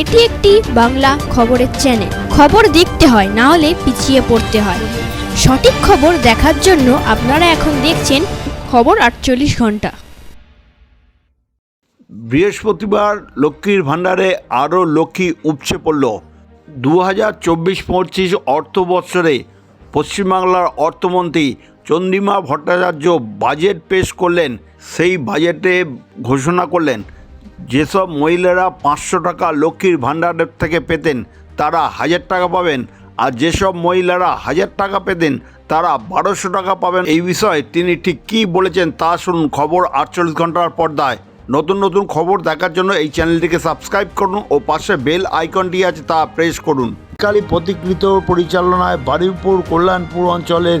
এটি একটি বাংলা খবরের চ্যানেল খবর দেখতে হয়, না হলে পিছিয়ে পড়তে হয়। সঠিক খবর দেখার জন্য আপনারা এখন দেখছেন খবর আটচল্লিশ ঘণ্টা। বৃহস্পতিবার লক্ষ্মীর ভাণ্ডারে আরও লক্ষ্মী উপচে পড়ল। দু হাজার চব্বিশ পঁচিশ অর্থ বৎসরে পশ্চিমবাংলার অর্থমন্ত্রী চন্দ্রিমা ভট্টাচার্য বাজেট পেশ করলেন, সেই বাজেটে ঘোষণা করলেন। যেসব মহিলারা পাঁচশো টাকা লক্ষ্মীর ভাণ্ডারের থেকে পেতেন, তারা হাজার টাকা পাবেন। আর যেসব মহিলারা হাজার টাকা পেতেন, তারা বারোশো টাকা পাবেন। এই বিষয়ে তিনি ঠিক কী বলেছেন তা শুনুন খবর আটচল্লিশ ঘণ্টার পর্দায়। নতুন নতুন খবর দেখার জন্য এই চ্যানেলটিকে সাবস্ক্রাইব করুন ও পাশে বেল আইকনটি আছে তা প্রেস করুন। কালী প্রতিকৃত পরিচালনায় বারুইপুর, কল্যাণপুর অঞ্চলের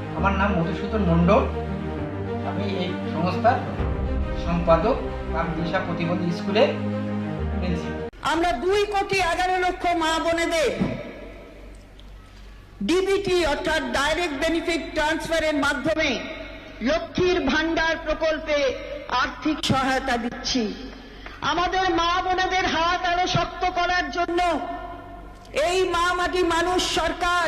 আমার নাম মধুসূদন মণ্ডল। আমি এই সংস্থার সম্পাদক রাম দিশা প্রতিবন্ধী প্রিন্সিপাল। আমরা দুই কোটি এগারো লক্ষ মা বোনেদের ডিবিটি অর্থাৎ ডাইরেক্ট বেনিফিট ট্রান্সফারের মাধ্যমে লক্ষ্মীর ভান্ডার প্রকল্পে আর্থিক সহায়তা দিচ্ছি। আমাদের মা বোনেদের হাত আরও শক্ত করার জন্য এই মা মাটি মানুষ সরকার